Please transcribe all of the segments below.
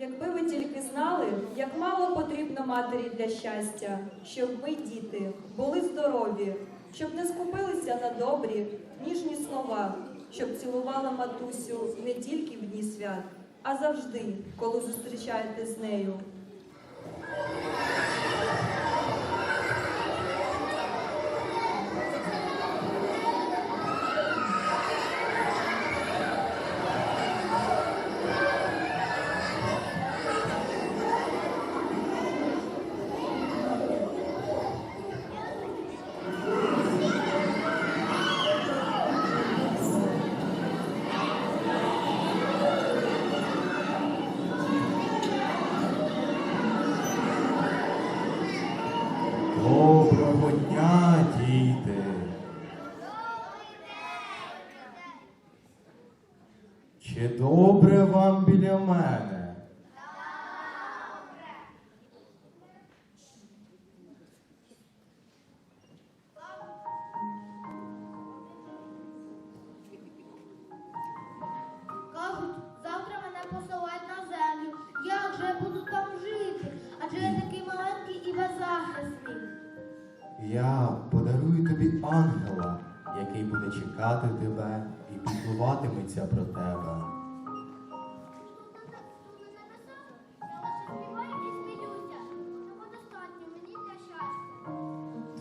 Якби ви тільки знали, як мало потрібно матері для щастя, щоб ми, діти, були здорові, щоб не скупилися на добрі, ніжні слова, щоб цілувала матусю не тільки в дні свят, а завжди, коли зустрічаєте з нею. Чи добре вам біля мене? Кажуть, завтра мене посилають на землю. Як же я буду там жити? Адже я такий маленький і беззахисний. Я подарую тобі ангела, який буде чекати тебе і піклуватиметься про тебе.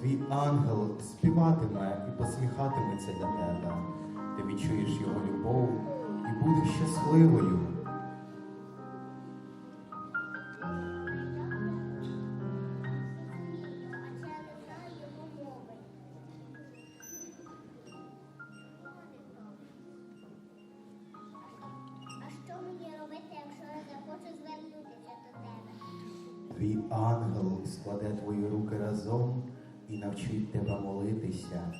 Твій ангел співатиме і посміхатиметься для тебе. Ти відчуєш його любов і будеш щасливою. Твій ангел складе твої руки разом і навчить тебе молитися.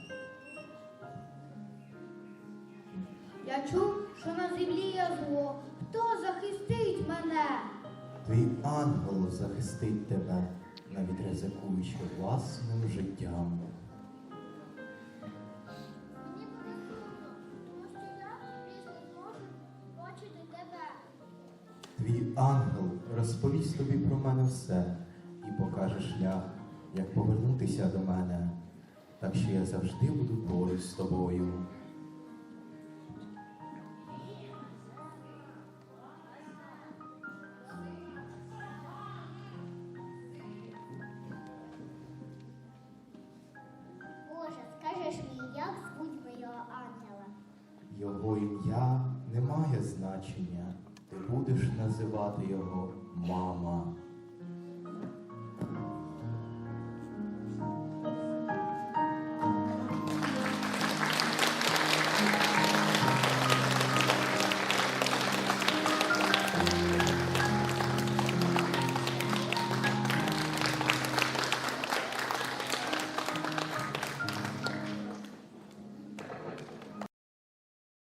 Я чув, що на землі є зло. Хто захистить мене? Твій ангел захистить тебе, навіть ризикуючи власним життям. Мені буде сумно, тому що я зможу бачити тебе. Твій ангел розповість тобі про мене все і покаже шлях, як повернутися до мене. Так що я завжди буду поруч з тобою. Боже, скажеш мені, як звуть моєго ангела? Його ім'я не має значення. Ти будеш називати його мама.